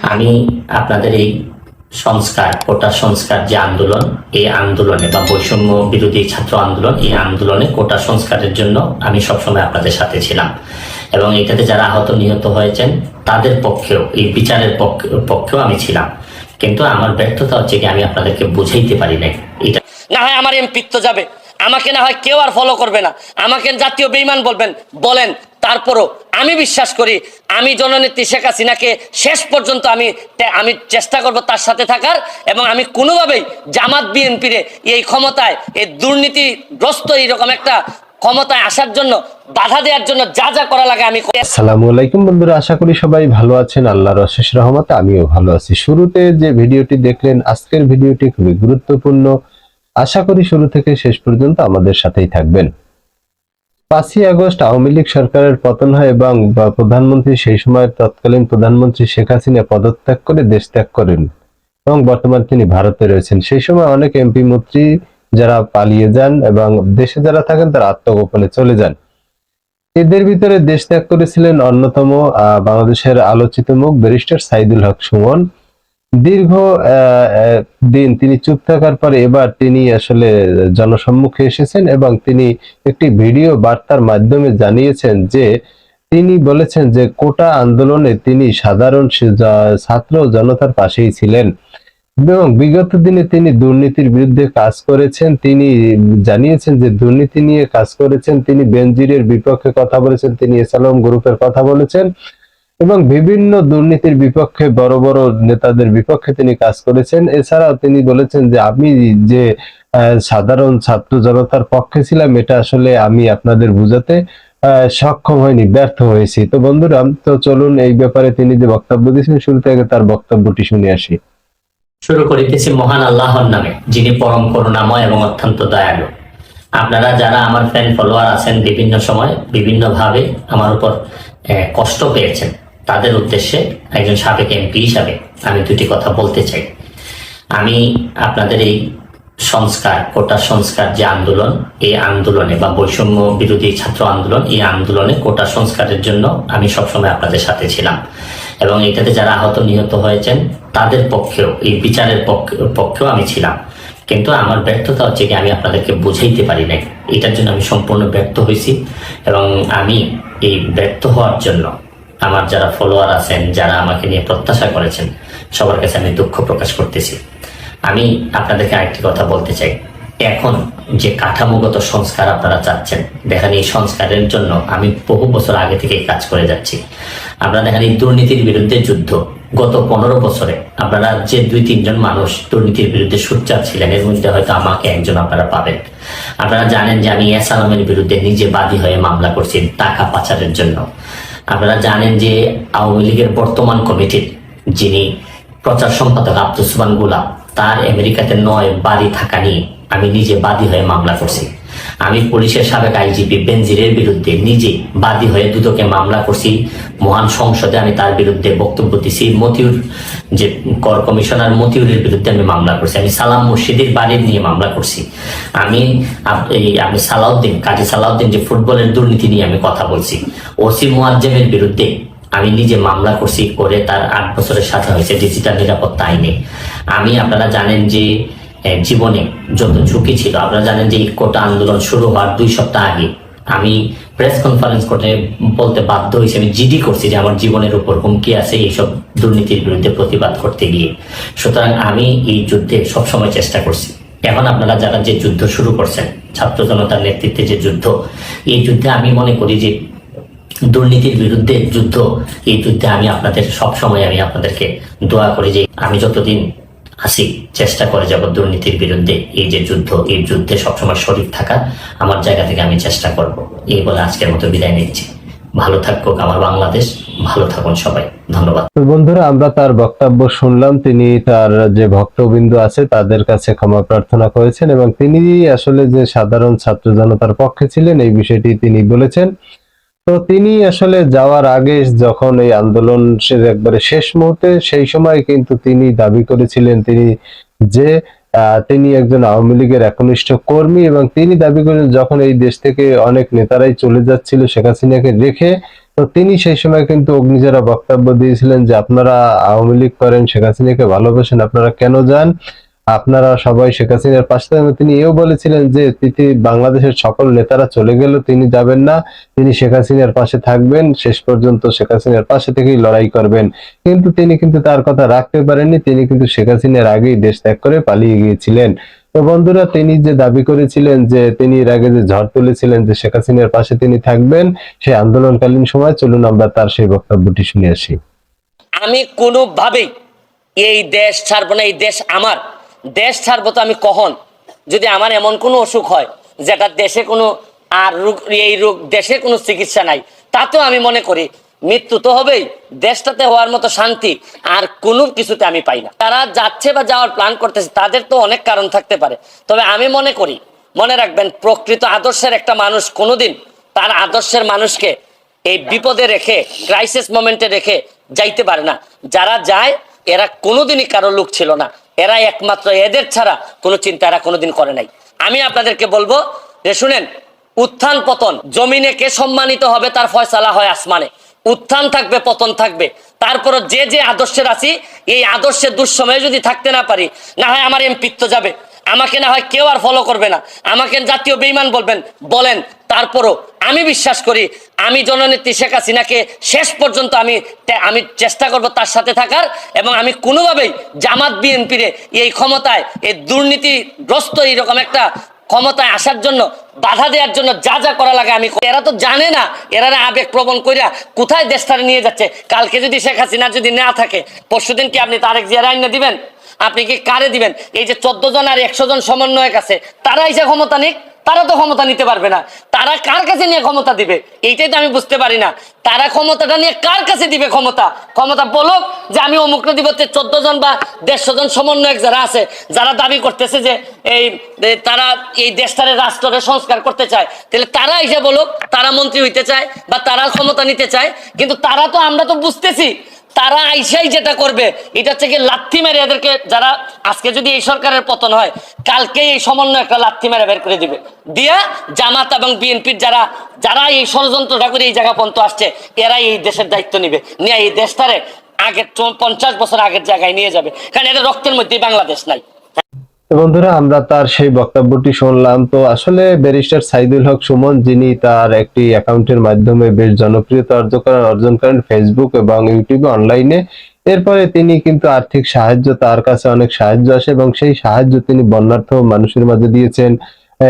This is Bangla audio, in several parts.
আমি আপনাদের এই সংস্কার, কোটা সংস্কার যে আন্দোলন, এই আন্দোলনে বা বৈষম্য বিরোধী ছাত্র আন্দোলন, এই আন্দোলনে কোটা সংস্কারের জন্য আমি সবসময় আপনাদের সাথে ছিলাম। এবং এটাতে যারা আহত নিহত হয়েছেন, তাদের পক্ষেও, এই বিচারের পক্ষে, পক্ষেও আমি ছিলাম। কিন্তু আমার ব্যর্থতা হচ্ছে কি, আমি আপনাদেরকে বুঝাইতে পারি নাই। এটা না হয় আমার এমপিত্ব যাবে। আমাকে না হয় কেউ আর ফলো করবে না। আমাকে জাতীয় বেইমান বলবেন। বলেন তারপরও আমি বিশ্বাস করি, আমি জননেত্রী শেখ হাসিনাকে শেষ পর্যন্ত আমি আমি চেষ্টা করব তার সাথে থাকার এবং আমি কোনোভাবেই জামাত বিএনপির এই ক্ষমতায়, এই দুর্নীতিগ্রস্ত এইরকম একটা ক্ষমতায় আসার জন্য বাধা দেওয়ার জন্য যা যা করা লাগে আমি আসসালামু আলাইকুম বন্ধুরা, আশা করি সবাই ভালো আছেন। আল্লাহর অশেষ রহমতে আমিও ভালো আছি। শুরুতে যে ভিডিওটি দেখলেন, আজকের ভিডিওটি খুবই গুরুত্বপূর্ণ। আশা করি শুরু থেকে শেষ পর্যন্ত আমাদের সাথেই থাকবেন। পাঁচই আগস্ট আওয়ামী লীগ সরকারের পতন হয় এবং প্রধানমন্ত্রী সেই সময়ের তৎকালীন প্রধানমন্ত্রী শেখ হাসিনা পদত্যাগ করে দেশ ত্যাগ করেন এবং বর্তমানে তিনি ভারতে রয়েছেন। সেই সময় অনেক এমপি মন্ত্রী যারা পালিয়ে যান এবং দেশে যারা থাকেন তারা আত্মগোপনে চলে যান। এদের ভিতরে দেশ ত্যাগ করেছিলেন অন্যতম বাংলাদেশের আলোচিত মুখ ব্যারিস্টার সাইদুল হক সুমন। দীর্ঘ দিন তিনি চুপ থাকার পরে এবার তিনি আসলে জনসম্মুখে এসেছেন এবং তিনি একটি ভিডিও বার্তার মাধ্যমে জানিয়েছেন যে তিনি বলেছেন যে কোটা আন্দোলনে তিনি সাধারণ ছাত্র জনতার পাশেই ছিলেন। এবং বিগত দিনে তিনি দুর্নীতির বিরুদ্ধে কাজ করেছেন। তিনি জানিয়েছেন যে দুর্নীতি নিয়ে কাজ করেছেন। তিনি বেনজিরের বিপক্ষে কথা বলেছেন। তিনি এসালম গ্রুপের কথা বলেছেন। এবং বিভিন্ন দুর্নীতির বিপক্ষে বড় বড় নেতাদের বিপক্ষে তিনি কাজ করেছেন। এছাড়াও তিনি বলেছেন যে, আমি যে সাধারণ ছাত্র জনতার পক্ষে ছিলাম, এটা আসলে আমি আপনাদের বুঝাতে সক্ষম হয়নি ব্যর্থ হয়েছি। তো বন্ধুরা, তো চলুন এই ব্যাপারে তিনি যে বক্তব্য দিয়েছেন শুরু থেকে তার বক্তব্যটি শুনে আসি। শুরু করিতেছি মহান আল্লাহর নামে, যিনি পরম করুণাময় এবং অত্যন্ত দয়ালু। আপনারা যারা আমার ফ্যান ফলোয়ার আছেন বিভিন্ন সময় বিভিন্ন ভাবে আমার উপর কষ্ট পেয়েছেন। তাদের উদ্দেশ্যে একজন সাবেক এমপি হিসাবে আমি দুটি কথা বলতে চাই। আমি আপনাদের এই সংস্কার, কোটা সংস্কার যে আন্দোলন, এই আন্দোলনে বা বৈষম্য বিরোধী ছাত্র আন্দোলন, এই আন্দোলনে কোটা সংস্কারের জন্য আমি সবসময় আপনাদের সাথে ছিলাম। এবং এটাতে যারা আহত নিহত হয়েছেন, তাদের পক্ষেও, এই বিচারের পক্ষ- পক্ষেও আমি ছিলাম। কিন্তু আমার ব্যর্থতা হচ্ছে কি, আমি আপনাদেরকে বুঝাইতে পারি নাই। এটার জন্য আমি সম্পূর্ণ ব্যর্থ হয়েছি এবং আমি এই ব্যর্থ হওয়ার জন্য আমার যারা ফলোয়ার আছেন, যারা আমাকে নিয়ে প্রত্যাশা করেছেন, সবার কাছে আমি দুঃখ প্রকাশ করতেছি। আমি আপনাদেরকে আরেকটি কথা বলতে চাই। এখন যে কাঠামোগত সংস্কার আপনারা চাচ্ছেন, দেখেন এই সংস্কারের জন্য আমি বহু বছর আগে থেকে কাজ করে যাচ্ছি। আপনারা দেখেন এই দুর্নীতির বিরুদ্ধে যুদ্ধ। গত পনেরো বছরে আপনারা যে দুই, তিনজন মানুষ দুর্নীতির বিরুদ্ধে সোচ্চার ছিলেন, এর মধ্যে হয়তো আমাকে একজন আপনারা পাবেন। আপনারা জানেন যে আমি এস আলমের বিরুদ্ধে নিজে বাদী হয়ে মামলা করছি টাকা পাচারের জন্য। আপনারা জানেন যে আওয়ামী লীগের বর্তমান কমিটির যিনি প্রচার সম্পাদক আব্দুল সুবান তার আমেরিকাতে নয় বাড়ি থাকা নিয়ে আমি নিজে বাদী হয়ে মামলা করছি। আমি পুলিশের সাবেক আইজিপি বেনজিরের বিরুদ্ধে নিজে বাদী হয়ে দুদকে মামলা করছি। মহান সংসদে আমি তার বিরুদ্ধে বক্তব্য দিছি। মতিউর যে কর কমিশনার মতিউরের বিরুদ্ধে আমি মামলা করছি। আমি সালাম মুর্শিদের বাড়ির নিয়ে মামলা করছি। আমি আমি সালাউদ্দিন, কাজী সালাউদ্দিন যে ফুটবলের দুর্নীতি নিয়ে আমি কথা বলছি ওসি মুয়াজ্জেমের বিরুদ্ধে আমি নিজে মামলা করছি করে তার আট বছরের সাথে হয়েছে ডিজিটাল নিরাপত্তা আইনে। আমি, আপনারা জানেন যে জীবনে যত ঝুঁকি ছিল, আপনারা জানেন যে কোটা আন্দোলন শুরু হওয়ার দুই সপ্তাহ আগে। আমি প্রেস কনফারেন্স করতে বলতে বাধ্য হয়েছি, আমি জিডি করছি যে আমার জীবনের উপর হুমকি আছে এইসব দুর্নীতির বিরুদ্ধে প্রতিবাদ করতে গিয়ে। সুতরাং আমি এই যুদ্ধে সবসময় চেষ্টা করছি। এখন আপনারা যারা যে যুদ্ধ শুরু করছেন, ছাত্র জনতার নেতৃত্বে যে যুদ্ধ, এই যুদ্ধে আমি মনে করি যে দুর্নীতির বিরুদ্ধে যুদ্ধ, এই যুদ্ধে আমি আপনাদের সব সময় আমি আপনাদেরকে দোয়া করি যে আমি যতদিন আসি চেষ্টা করে যাব দুর্নীতির বিরুদ্ধে। এই যে যুদ্ধ, এই যুদ্ধে সবসময় শরীর থাকা আমার জায়গা থেকে আমি চেষ্টা করব। এই বলে আজকের মতো বিদায় নিচ্ছি। ভালো থাকুক আমার বাংলাদেশ, ভালো থাকুন সবাই। ধন্যবাদ। বন্ধুরা, আমরা তার বক্তব্য শুনলাম। তিনি তার যে ভক্তবিন্দু আছে, তাদের কাছে ক্ষমা প্রার্থনা করেছেন এবং তিনি আসলে যে সাধারণ ছাত্র জনতার পক্ষে ছিলেন, এই বিষয়টি তিনি বলেছেন। তো তিনি আসলে যাওয়ার আগে যখন এই আন্দোলন একবারে শেষ মুহূর্তে, সেই সময় কিন্তু তিনি দাবি করেছিলেন তিনি যে তিনি একজন আওয়ামী লীগের একনিষ্ঠ কর্মী এবং তিনি দাবি করেন যখন এই দেশ থেকে অনেক নেতারাই চলে যাচ্ছিল শেখ হাসিনাকে রেখে তো তিনি সেই সময় কিন্তু অগ্নিজারা বক্তব্য দিয়েছিলেন যে, আপনারা আওয়ামী লীগ করেন, শেখ হাসিনাকে ভালোবাসেন, আপনারা কেন যান? আপনারা সবাই শেখ হাসিনার পাশে থাকবেন। তিনি এও বলেছিলেন যে তিনি বাংলাদেশের সকল নেতারা চলে গেল তিনি যাবেন না। তিনি শেখ হাসিনার পাশে থাকবেন, শেষ পর্যন্ত শেখ হাসিনার পাশে থেকেই লড়াই করবেন। কিন্তু তিনি কিন্তু তার কথা রাখতে পারেননি, তিনি কিন্তু শেখ হাসিনার আগেই দেশ ত্যাগ করে পালিয়ে গিয়েছিলেন। তো বন্ধুরা, তিনি যে দাবি করেছিলেন যে তিনি এর আগে যে ঝড় তুলেছিলেন যে শেখ হাসিনার পাশে তিনি থাকবেন সেই আন্দোলনকালীন সময় চলুন আমরা তার সেই বক্তব্যটি শুনে আসি। আমি কোনোভাবেই এই দেশ ছাড়বো না, এই দেশ আমার। দেশ ছাড়বো তো আমি কখন? যদি আমার এমন কোনো অসুখ হয়, যেটা দেশে কোনো আর রোগ, এই রোগ, দেশে কোনো চিকিৎসা নাই, তাতেও আমি মনে করি মৃত্যু তো হবেই, দেশটাতে হওয়ার মতো শান্তি আর কোনো কিছুতে আমি পাই না। তারা যাচ্ছে বা যাওয়ার প্ল্যান করতেছে, তাদের তো অনেক কারণ থাকতে পারে। তবে আমি মনে করি, মনে রাখবেন, প্রকৃত আদর্শের একটা মানুষ কোনোদিন তার আদর্শের মানুষকে এই বিপদে রেখে ক্রাইসিস মোমেন্টে রেখে যাইতে পারে না। যারা যায়, এরা কোনোদিনই কারও লোক ছিল না। এরা একমাত্র এদের ছাড়া কোনো চিন্তা এরা কোনোদিন করে নাই। আমি আপনাদেরকে বলব যে শুনেন, উত্থান পতন, জমিনে কে সম্মানিত হবে তার ফয়সালা হয় আসমানে। উত্থান থাকবে, পতন থাকবে। তারপর যে যে আদর্শের আছি, এই আদর্শে দুঃসময়ে যদি থাকতে না পারি, না হয় আমার এমপিত্ব যাবে। আমাকে না হয় কেউ আর ফলো করবে না। আমাকে জাতীয় বেইমান বলবেন। বলেন, তারপরও আমি বিশ্বাস করি, আমি জননেত্রী শেখ হাসিনাকে শেষ পর্যন্ত আমি আমি চেষ্টা করব তার সাথে থাকার এবং আমি কোনোভাবেই জামাত বিএনপির এই ক্ষমতায়, এই দুর্নীতিগ্রস্ত এইরকম একটা ক্ষমতায় আসার জন্য, বাধা দেওয়ার জন্য যা যা করা লাগে আমি এরা তো জানে না, এরা আবেগ প্রবণ কইরা কোথায় দেশটারে নিয়ে যাচ্ছে। কালকে যদি শেখ হাসিনা যদি না থাকে, পরশুদিন কি আপনি তারেক জিয়ার আইন দিবেন? আপনি কি কারে দিবেন? এই যে চোদ্দ জন আর একশো জন সমন্বয়ক আছে তারা এসে ক্ষমতা নিক, তারা তো ক্ষমতা নিতে পারবে না। তারা কার কাছে নিয়ে ক্ষমতা দিবে? এইটাই তো আমি বুঝতে পারি না। তারা ক্ষমতাটা নিয়ে কার কাছে দিবে ক্ষমতা? ক্ষমতা বলুক যে আমি অমুকটা দিব চোদ্দ জন বা দেড়শো জন সমন্বয়ক যারা আছে, যারা দাবি করতেছে যে এই তারা এই দেশটারে রাষ্ট্রকে সংস্কার করতে চায়, তাহলে তারা এসে বলুক, তারা মন্ত্রী হইতে চায় বা তারা ক্ষমতা নিতে চায়। কিন্তু তারা তো, আমরা তো বুঝতেছি তারা আইসাই যেটা করবে, এটা থেকে লাথি মেরে এদেরকে যারা আজকে যদি এই সরকারের পতন হয় কালকে এই সমন্বয় একটা লাথি মেরে বের করে দিবে। দিয়া জামাত এবং বিএনপির যারা যারা এই ষড়যন্ত্রটা করে এই জায়গা পর্যন্ত আসছে, এরাই এই দেশের দায়িত্ব নিবে। নিয়ে এই দেশটারে আগের পঞ্চাশ বছর আগের জায়গায় নিয়ে যাবে। কারণ এদের রক্তের মধ্যেই বাংলাদেশ নাই। বন্ধুরা, আমরা তার সেই বক্তব্যটি শুনলাম। তো আসলে ব্যারিস্টার সাইদুল হক সুমন, যিনি তার একটি অ্যাকাউন্টের মাধ্যমে বেশ জনপ্রিয়তা অর্জন করেন ফেসবুক এবং ইউটিউবে অনলাইনে। এরপরে তিনি কিন্তু আর্থিক সাহায্য, তার কাছে অনেক সাহায্য আসে এবং সেই সাহায্য তিনি বন্যার্থ মানুষের মাঝে দিয়েছেন।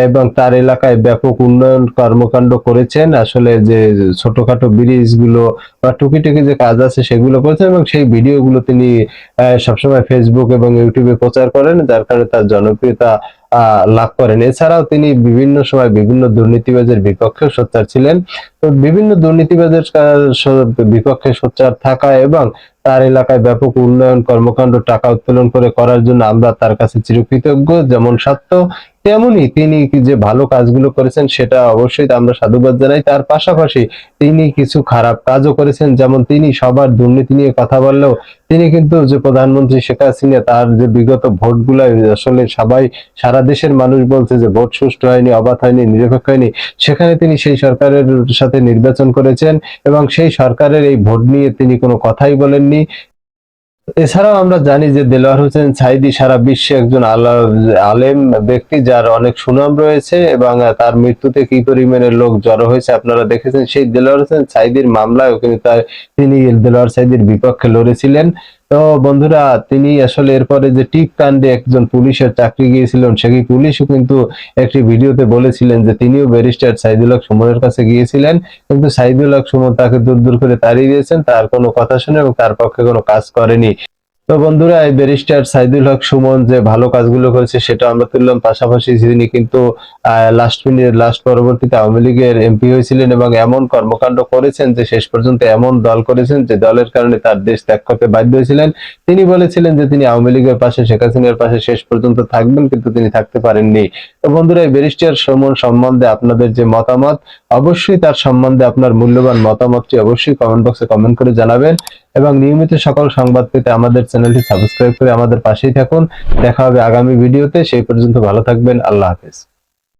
এবং তার এলাকায় ব্যাপক উন্নয়ন কর্মকাণ্ড করেছেন। আসলে যে ছোটখাটো ব্রিজগুলো বা টুকিটুকি যে কাজ আছে সেগুলো করেছেন এবং সেই ভিডিওগুলো তিনি সবসময় ফেসবুক এবং ইউটিউবে প্রচার করেন, যার কারণে তার জনপ্রিয়তা লাভ করেন। এছাড়াও তিনি বিভিন্ন সময় বিভিন্ন দুর্নীতিবাজের বিপক্ষে সোচ্চার ছিলেন। তো বিভিন্ন দুর্নীতিবাজের বিপক্ষে সোচ্চার থাকা এবং তার এলাকায় ব্যাপক উন্নয়ন, কর্মকাণ্ড, টাকা উত্তোলন করে করার জন্য আমরা তার কাছে চিরকৃতজ্ঞ, যেমন সত্য, তেমনি তিনি যে ভালো কাজগুলো করেছেন সেটা অবশ্যই আমরা সাধুবাদ জানাই। তার পাশাপাশি তিনি কিছু খারাপ কাজও করেছেন, যেমন তিনি সবার দুর্নীতি নিয়ে কথা বললেও তিনি কিন্তু যে প্রধানমন্ত্রী শেখ হাসিনা, তার যে বিগত ভোটগুলো আসলে সবাই, সারা দেশের মানুষ বলছে যে ভোট সুষ্ঠু হয়নি, অবাধ হয়নি, নিরপেক্ষ হয়নি। সেখানে তিনি সেই সরকারের সাথে নির্বাচন করেছেন এবং সেই সরকারের এই ভোট নিয়ে তিনি কোনো কথাই বলেননি। এছাড়াও আমরা জানি যে দেলোয়ার হোসেন সাইদি সারা বিশ্বে একজন আলেম ব্যক্তি যার অনেক সুনাম রয়েছে এবং তার মৃত্যুতে কি পরিমাণে লোক জড়ো হয়েছে আপনারা দেখেছেন। সেই দেলোয়ার হোসেন সাইদির মামলায় তিনি দেলোয়ার সাইদির বিপক্ষে লড়েছিলেন। তো বন্ধুরা, তিনি আসলে এরপরে যে টিপ কাণ্ডে একজন পুলিশের চাকরি গিয়েছিলেন সেই পুলিশও কিন্তু একটি ভিডিওতে বলেছিলেন যে তিনিও ব্যারিস্টার সাইদুল হক সুমনের কাছে গিয়েছিলেন। কিন্তু সাইদুল হক সুমন তাকে দূর দূর করে তাড়িয়ে দিয়েছেন, তার কোনো কথা শুনে এবং তার পক্ষে কোনো কাজ করেনি। তো বন্ধুরা, এই ব্যারিস্টার সাইদুল হক সুমন যে ভালো কাজগুলো করেছে সেটা আমরা তুললাম। পাশাপাশি তিনি কিন্তু লাস্ট মিনিট লাস্ট পরবর্তীতে আওয়ামী লীগের এমপি হয়েছিলেন এবং এমন কর্মকাণ্ড করেছেন যে শেষ পর্যন্ত এমন দল করেছেন যে দলের কারণে তার দেশ ত্যাগ করতে বাধ্য হয়েছিলেন। তিনি বলেছিলেন যে তিনি আওয়ামী লীগের পাশে, শেখ হাসিনার পাশে শেষ পর্যন্ত থাকবেন, কিন্তু তিনি থাকতে পারেননি। তো বন্ধুরা, এই ব্যারিস্টার সুমন সম্বন্ধে আপনাদের যে মতামত, অবশ্যই তার সম্বন্ধে আপনার মূল্যবান মতামতটি অবশ্যই কমেন্ট বক্সে কমেন্ট করে জানাবেন এবং নিয়মিত সকল সংবাদ পেতে আমাদের চ্যানেলটি সাবস্ক্রাইব করে আমাদের পাশেই থাকুন। দেখা হবে আগামী ভিডিওতে। সেই পর্যন্ত ভালো থাকবেন। আল্লাহ হাফেজ।